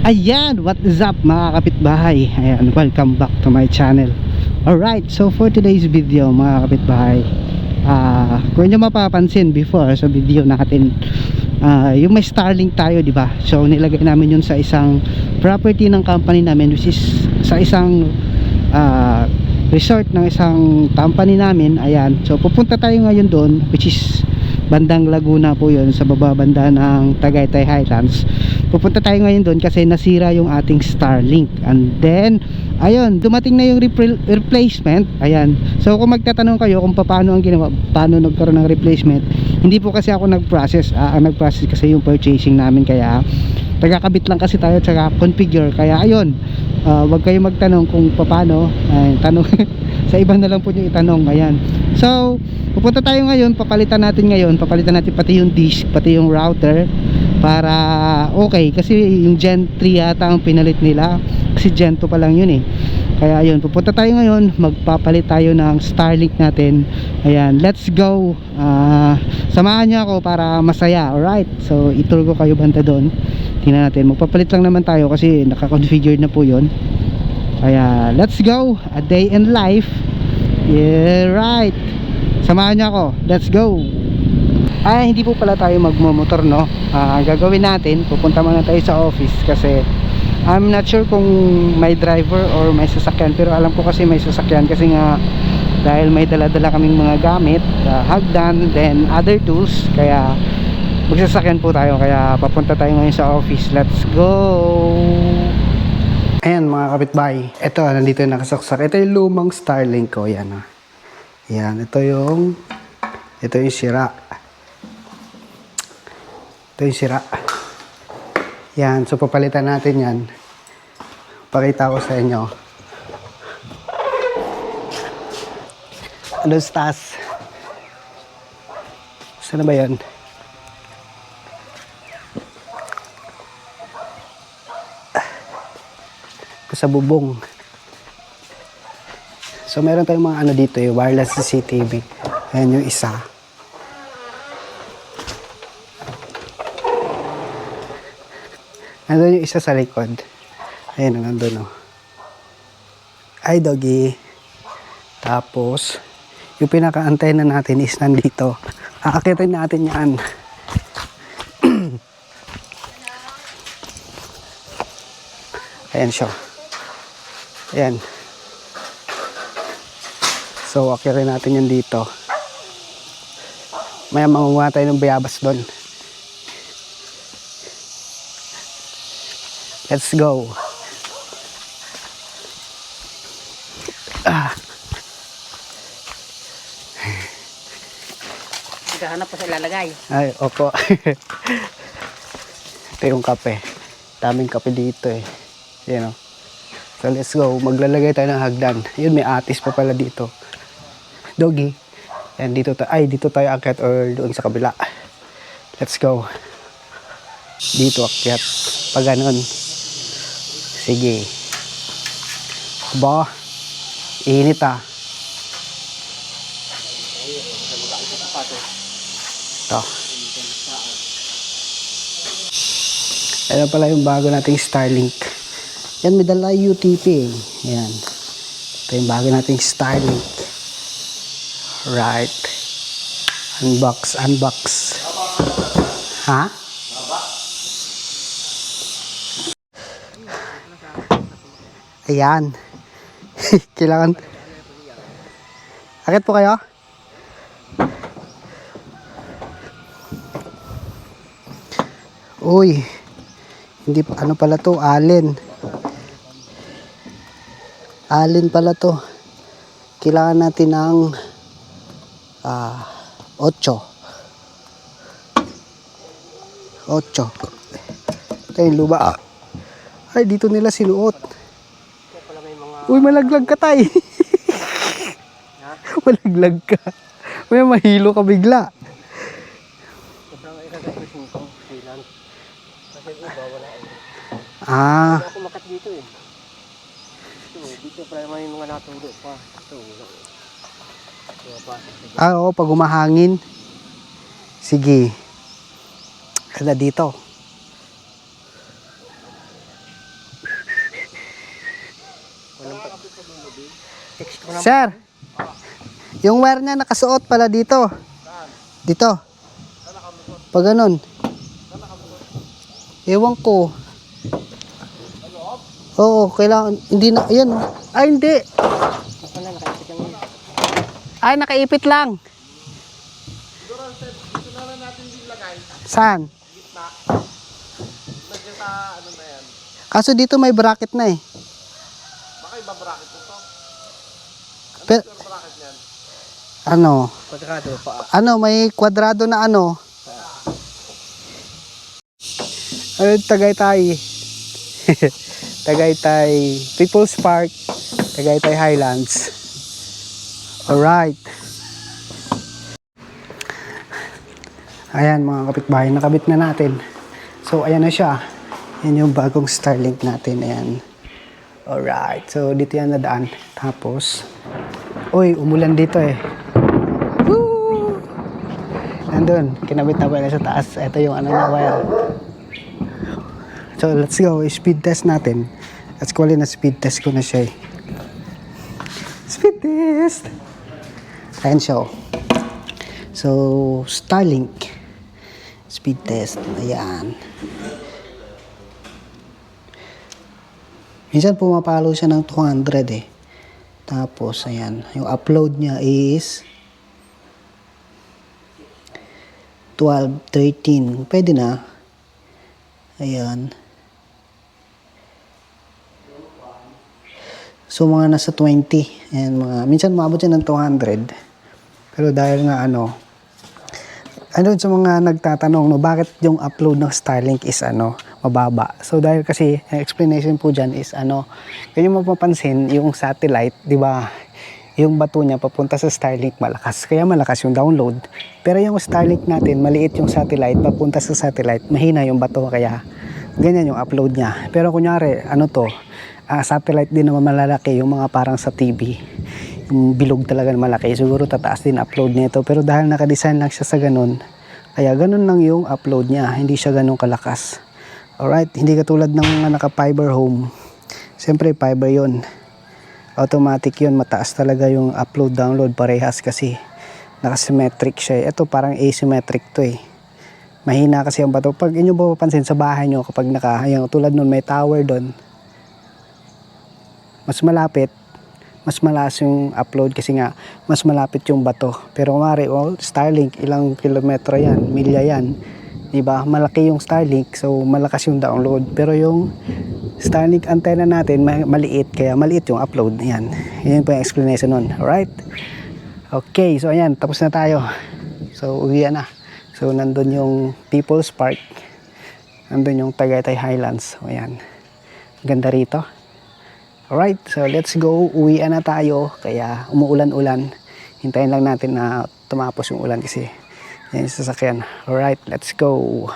Ayan, what is up mga kapitbahay? Ayan, welcome back to my channel. Alright, so for today's video mga kapitbahay, ah kung nyo mapapansin before sa video natin, ah yung may Starlink tayo, di ba? So nilagay namin yun sa isang property ng company namin which is sa isang ah, resort ng isang company namin. Ayan, so pupunta tayo ngayon doon which is bandang Laguna po yun sa baba banda ng Tagaytay Highlands. Pupunta tayo ngayon doon kasi nasira yung ating Starlink. And then ayun dumating na yung repl- replacement. Ayan. So kung magtatanong kayo kung paano ang ginawa paano nagkaroon ng replacement hindi po kasi ako nag-process. Ah, ang nag-process kasi yung purchasing namin. Kaya tagakabit lang kasi tayo tsaka configure. Kaya ayun ah, wag kayo magtanong kung paano. Ay, tanong sa iba na lang po nyo itanong ayan. So pupunta tayo ngayon papalitan natin ngayon papalitan natin pati yung disk pati yung router para okay kasi yung Gen 3 yata ang pinalit nila. Kasi Gen 2 pa lang yun eh. Kaya ayun pupunta tayo ngayon magpapalit tayo ng Starlink natin. Ayan let's go. Ah, samahan nyo ako para masaya alright? So itur ko kayo banda doon. Tingnan natin magpapalit lang naman tayo kasi naka-configure na po yun kaya let's go. A day in life. Yeah right. Samahan nyo ako. Let's go. Ay hindi po pala tayo magmomotor no? Ah, gagawin natin pupunta muna tayo sa office kasi I'm not sure kung may driver or may sasakyan. Pero alam ko kasi may sasakyan kasi nga dahil may dala-dala kaming mga gamit uh, hagdan then other tools. Kaya magsasakyan po tayo. Kaya papunta tayo ngayon sa office. Let's go ayan mga kapitbahay ito nandito yung nakasaksak. Ito yung lumang Starlink ko yan ah. yan ito yung ito yung sira. Ito yung sira. Yan so papalitan natin yan. Pakita ko sa inyo. Ano stas? Saan ba yan sa bubong so meron tayong mga ano dito yung wireless CCTV ayan yung isa Nandun yung isa sa likod. Ayan, nandun o. Ay, doggy. Tapos, yung pinaka-antena natin is nandito. Aakitin natin yan. Ayan siya. Ayan. So, akirin natin yan dito. Maya mamumuha tayo ng bayabas doon. Let's go. Ah, Naghahanap pa sa ilalagay. ay, opo. Ito yung kape. Daming kape dito eh. Yan o. So let's go. Maglalagay tayo ng hagdan. Yun, may atis pa pala dito. Doggy. Yan, dito tayo. Ay, dito tayo akyat or doon sa kabila. Let's go. Dito akyat. Pag ganun. Sige. Aba. Init ah. Ito. Ayan pala yung bago nating Starlink. Yan, may dala UTP. Yan. Ito yung bago nating Starlink. Right. Unbox, unbox. Ha? Ayan. Kailangan. Akit po kayo? Uy. Hindi ano pala to, allen. Allen pala to. Kailangan natin ng ah 8. 8. Ito yung luba. Ay, dito nila sinuot. Uy, malaglag ka tay. malaglag ka. May mahilo ka bigla. Ah, Ako makat dito eh. Ito, dito pala may mga natulo pa. Ito, wala. Ah, oo, pag umahangin. Sige. Kada dito. Sir, yung wire niya nakasuot pala dito. Dito. Pag ganun. Ewan ko. Oo, kailangan, hindi na, yan. Ay, hindi. Ay, nakaipit lang. Saan? Kaso dito may bracket na eh. Baka iba bracket mo to. Pero, ano? kwadrado pa. Ano, may kwadrado na ano. Ano, Tagaytay. Tagaytay People's Park, Tagaytay Highlands. Alright. Ayan mga kapitbahay, nakabit na natin. So ayan na siya. Yan yung bagong Starlink natin. Ayan. Alright. So dito yan nadaan. Tapos, uy, umulan dito eh. Woo! Nandun, kinabit na pala sa taas. Ito yung ano na wire. So let's go, speed test natin. Actually na speed test ko na siya eh. Speed test! Ayan siya oh. So, Starlink. Speed test. Ayan. Minsan pumapalo siya ng 200 eh. Tapos, ayan. Yung upload niya is 12, 13. Pwede na. Ayan. So, mga nasa 20. Ayan, mga, minsan maabot yan ng 200. Pero dahil nga ano, ano sa mga nagtatanong, no, bakit yung upload ng Starlink is ano, mababa. So dahil kasi, explanation po dyan is ano, yung mapapansin, yung satellite, di ba, yung bato niya papunta sa Starlink malakas. Kaya malakas yung download. Pero yung Starlink natin, maliit yung satellite, papunta sa satellite, mahina yung bato. Kaya ganyan yung upload niya. Pero kunyari, ano to, ah, satellite din naman malalaki, yung mga parang sa TV yung bilog talaga malaki. Siguro tataas din upload nito. Pero dahil nakadesign lang siya sa ganun, kaya ganun lang yung upload niya. Hindi siya ganun kalakas. Alright, hindi katulad ng mga naka-fiber home. Siyempre, fiber yon Automatic yon Mataas talaga yung upload, download. Parehas kasi nakasymmetric siya. eh. Ito parang asymmetric to eh. Mahina kasi ang bato. Pag inyo mapapansin sa bahay nyo, kapag naka, yung, tulad nun, may tower doon, mas malapit, mas malas yung upload kasi nga mas malapit yung bato. Pero kumari, oh, Starlink, ilang kilometro yan, milya yan. 'Di ba? Malaki yung Starlink, so malakas yung download. Pero yung Starlink antenna natin, ma- maliit, kaya maliit yung upload. Yan. Yan po yung explanation nun. Alright? Okay, so ayan, tapos na tayo. So, uwi na. So, nandun yung People's Park. Nandun yung Tagaytay Highlands. So, ayan. Ganda rito. Alright, so let's go. Uwian na tayo. Kaya umuulan-ulan. Hintayin lang natin na tumapos yung ulan kasi yan yung sasakyan. Alright, let's go.